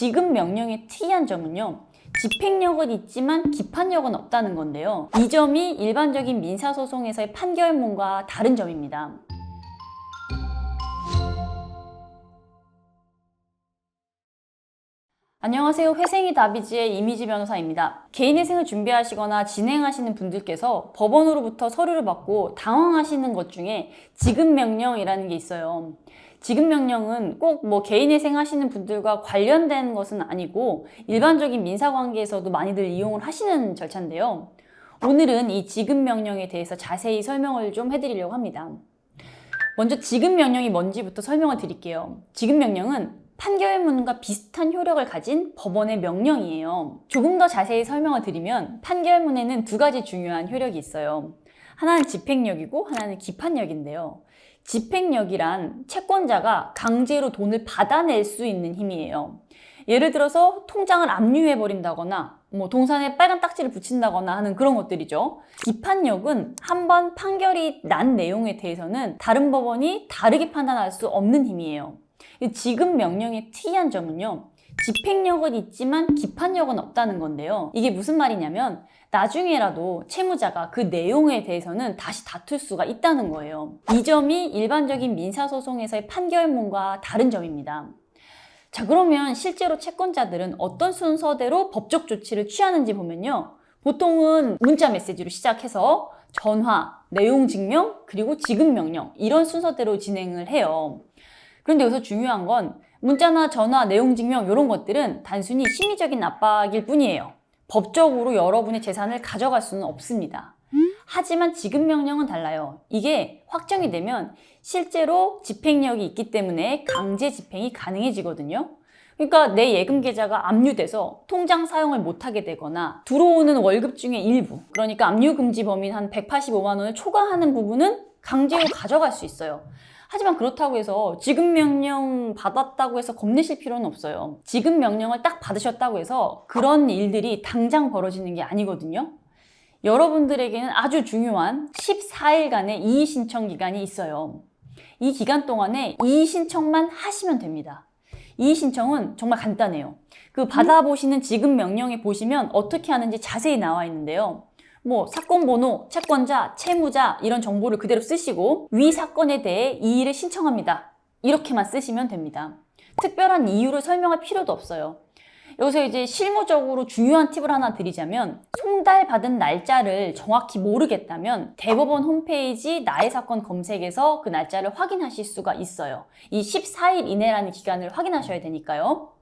지급 명령의 특이한 점은요. 집행력은 있지만 기판력은 없다는 건데요. 이 점이 일반적인 민사소송에서의 판결문과 다른 점입니다. 안녕하세요. 회생이 다비지의 이미지 변호사입니다. 개인 회생을 준비하시거나 진행하시는 분들께서 법원으로부터 서류를 받고 당황하시는 것 중에 지급 명령이라는 게 있어요. 지급 명령은 꼭 뭐 개인회생 하시는 분들과 관련된 것은 아니고 일반적인 민사관계에서도 많이들 이용을 하시는 절차인데요. 오늘은 이 지급 명령에 대해서 자세히 설명을 좀 해드리려고 합니다. 먼저 지급 명령이 뭔지부터 설명을 드릴게요. 지급 명령은 판결문과 비슷한 효력을 가진 법원의 명령이에요. 조금 더 자세히 설명을 드리면 판결문에는 두 가지 중요한 효력이 있어요. 하나는 집행력이고 하나는 기판력인데요. 집행력이란 채권자가 강제로 돈을 받아낼 수 있는 힘이에요. 예를 들어서 통장을 압류해 버린다거나 뭐 동산에 빨간 딱지를 붙인다거나 하는 그런 것들이죠. 기판력은 한 번 판결이 난 내용에 대해서는 다른 법원이 다르게 판단할 수 없는 힘이에요. 이 지급 명령의 특이한 점은요. 집행력은 있지만 기판력은 없다는 건데요. 이게 무슨 말이냐면 나중에라도 채무자가 그 내용에 대해서는 다시 다툴 수가 있다는 거예요. 이 점이 일반적인 민사소송에서의 판결문과 다른 점입니다. 자, 그러면 실제로 채권자들은 어떤 순서대로 법적 조치를 취하는지 보면요. 보통은 문자 메시지로 시작해서 전화, 내용 증명, 그리고 지급 명령 이런 순서대로 진행을 해요. 그런데 여기서 중요한 건 문자나 전화, 내용 증명 이런 것들은 단순히 심리적인 압박일 뿐이에요. 법적으로 여러분의 재산을 가져갈 수는 없습니다. 하지만 지급 명령은 달라요. 이게 확정이 되면 실제로 집행력이 있기 때문에 강제 집행이 가능해지거든요. 그러니까 내 예금 계좌가 압류돼서 통장 사용을 못하게 되거나 들어오는 월급 중에 일부, 그러니까 압류 금지 범위는 한 185만 원을 초과하는 부분은 강제로 가져갈 수 있어요. 하지만 그렇다고 해서 지급 명령 받았다고 해서 겁내실 필요는 없어요. 지급 명령을 딱 받으셨다고 해서 그런 일들이 당장 벌어지는 게 아니거든요. 여러분들에게는 아주 중요한 14일간의 이의 신청 기간이 있어요. 이 기간 동안에 이의 신청만 하시면 됩니다. 이의 신청은 정말 간단해요. 그 받아보시는 지급 명령에 보시면 어떻게 하는지 자세히 나와 있는데요. 뭐 사건 번호, 채권자, 채무자 이런 정보를 그대로 쓰시고 위 사건에 대해 이의를 신청합니다. 이렇게만 쓰시면 됩니다. 특별한 이유를 설명할 필요도 없어요. 여기서 이제 실무적으로 중요한 팁을 하나 드리자면 송달받은 날짜를 정확히 모르겠다면 대법원 홈페이지 나의 사건 검색에서 그 날짜를 확인하실 수가 있어요. 이 14일 이내라는 기간을 확인하셔야 되니까요.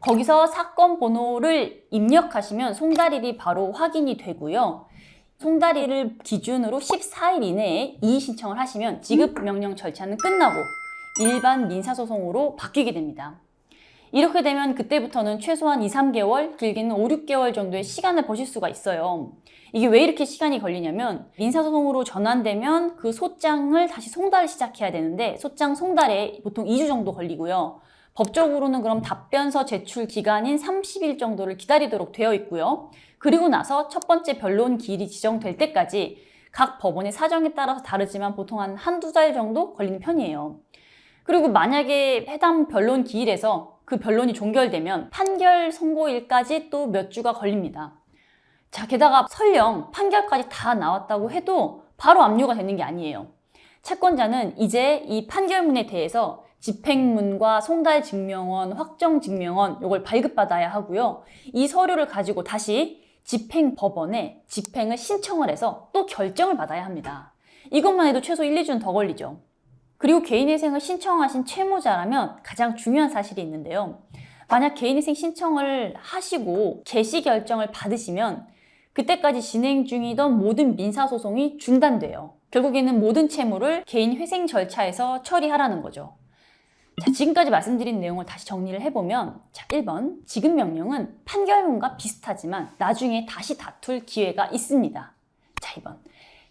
거기서 사건 번호를 입력하시면 송달일이 바로 확인이 되고요. 송달일을 기준으로 14일 이내에 이의 신청을 하시면 지급 명령 절차는 끝나고 일반 민사소송으로 바뀌게 됩니다. 이렇게 되면 그때부터는 최소한 2, 3개월, 길게는 5, 6개월 정도의 시간을 버실 수가 있어요. 이게 왜 이렇게 시간이 걸리냐면 민사소송으로 전환되면 그 소장을 다시 송달을 시작해야 되는데 소장 송달에 보통 2주 정도 걸리고요. 법적으로는 그럼 답변서 제출 기간인 30일 정도를 기다리도록 되어 있고요. 그리고 나서 첫 번째 변론 기일이 지정될 때까지 각 법원의 사정에 따라서 다르지만 보통 한 한두 달 정도 걸리는 편이에요. 그리고 만약에 해당 변론 기일에서 그 변론이 종결되면 판결 선고일까지 또 몇 주가 걸립니다. 자, 게다가 설령 판결까지 다 나왔다고 해도 바로 압류가 되는 게 아니에요. 채권자는 이제 이 판결문에 대해서 집행문과 송달 증명원, 확정 증명원 이걸 발급받아야 하고요. 이 서류를 가지고 다시 집행법원에 집행을 신청을 해서 또 결정을 받아야 합니다. 이것만 해도 최소 1, 2주는 더 걸리죠. 그리고 개인회생을 신청하신 채무자라면 가장 중요한 사실이 있는데요. 만약 개인회생 신청을 하시고 개시 결정을 받으시면 그때까지 진행 중이던 모든 민사소송이 중단돼요. 결국에는 모든 채무를 개인 회생 절차에서 처리하라는 거죠. 자, 지금까지 말씀드린 내용을 다시 정리를 해보면 자, 1번 지급 명령은 판결문과 비슷하지만 나중에 다시 다툴 기회가 있습니다. 자, 2번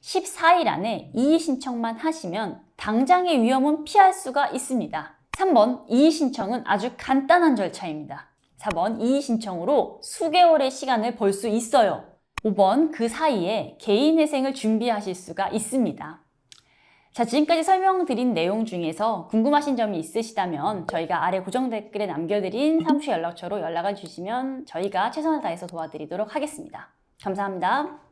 14일 안에 이의 신청만 하시면 당장의 위험은 피할 수가 있습니다. 3번 이의 신청은 아주 간단한 절차입니다. 4번 이의 신청으로 수개월의 시간을 벌 수 있어요. 5번 그 사이에 개인 회생을 준비하실 수가 있습니다. 자, 지금까지 설명드린 내용 중에서 궁금하신 점이 있으시다면 저희가 아래 고정 댓글에 남겨드린 사무실 연락처로 연락을 주시면 저희가 최선을 다해서 도와드리도록 하겠습니다. 감사합니다.